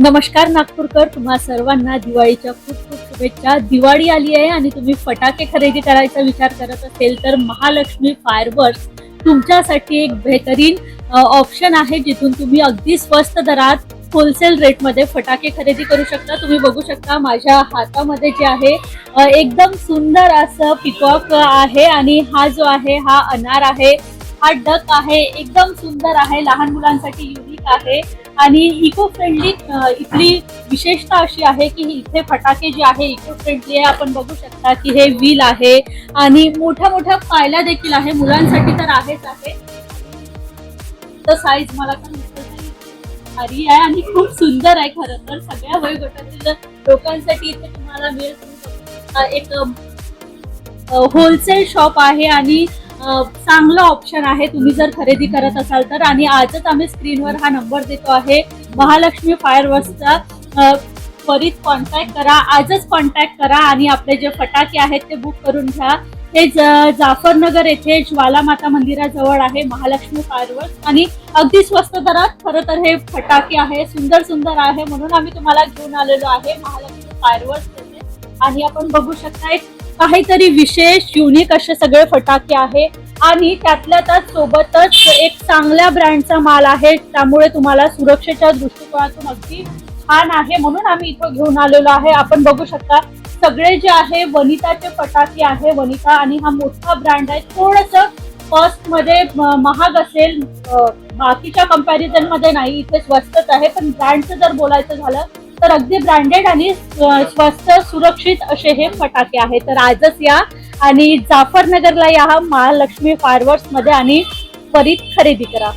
नमस्कार नागपूरकर तुम्हा सर्वांना दिवाळीच्या खूप खूप शुभेच्छा. दिवाळी आली आहे आणि तुम्ही फटाके खरेदी करायचा विचार करत असेल तर महालक्ष्मी फायरवर्क्स तुमच्यासाठी एक बेहतरीन ऑप्शन आहे जिथून तुम्ही अगदी स्वस्त दरात होलसेल रेटमध्ये फटाके खरेदी करू शकता. तुम्ही बघू शकता माझ्या हातामध्ये जे आहे एकदम सुंदर असं पिकॉक आहे आणि हा जो आहे हा अनार आहे. हा डक आहे एकदम सुंदर आहे लहान मुलांसाठी युनिक आहे. आणि इको फ्रेंडली इथली विशेषता अशी आहे की इथे फटाके जे आहे इको फ्रेंडली आहे. आपण बघू शकता की हे व्हील आहे आणि मोठ्या मोठ्या पायल्या देखील आहे. मुलांसाठी तर आहेच आहे. तर साईज मला पण भारी आहे आणि खूप सुंदर आहे खरं तर. सगळ्या वयोगटातील लोकांसाठी इथे तुम्हाला मिळेल. एक होलसेल शॉप आहे आणि चांगलं ऑप्शन आहे. तुम्ही जर खरेदी करत असाल तर. आणि आजच आम्ही स्क्रीनवर हा नंबर देतो आहे. महालक्ष्मी फायर वर्सचा त्वरित कॉन्टॅक्ट करा. आजच कॉन्टॅक्ट करा आणि आपले जे फटाके आहेत ते बुक करून घ्या. हे ज- जाफरनगर येथे ज्वालामाता मंदिराजवळ आहे. महालक्ष्मी फायरवर्क्स आणि अगदी स्वस्त दरात खरं तर हे फटाके आहे. सुंदर सुंदर आहे. म्हणून आम्ही तुम्हाला घेऊन आलेलो आहे महालक्ष्मी फायरवर्क्स आणि आपण बघू शकता एक काहीतरी विशेष युनिक असे सगळे फटाके आहे. आणि त्यातल्या त्यात सोबतच एक चांगल्या ब्रँडचा माल आहे. त्यामुळे तुम्हाला सुरक्षेच्या दृष्टिकोनातून अगदी छान आहे. म्हणून आम्ही इथं घेऊन आलेलो आहे. आपण बघू शकता सगळे जे आहे वनिताचे फटाके आहे वनिता आणि हा मोठा ब्रँड आहे. थोडस कॉस्टमध्ये महाग असेल बाकीच्या कंपॅरिझनमध्ये नाही. इथे स्वस्तच आहे. पण ब्रँडचं जर बोलायचं झालं तर अगदी ब्रँडेड आणि स्वस्त सुरक्षित असे हे फटाके आहेत. तर आजच या आणि जाफरनगरला या महालक्ष्मी फायरवर्क्समध्ये आणि त्वरित खरेदी करा.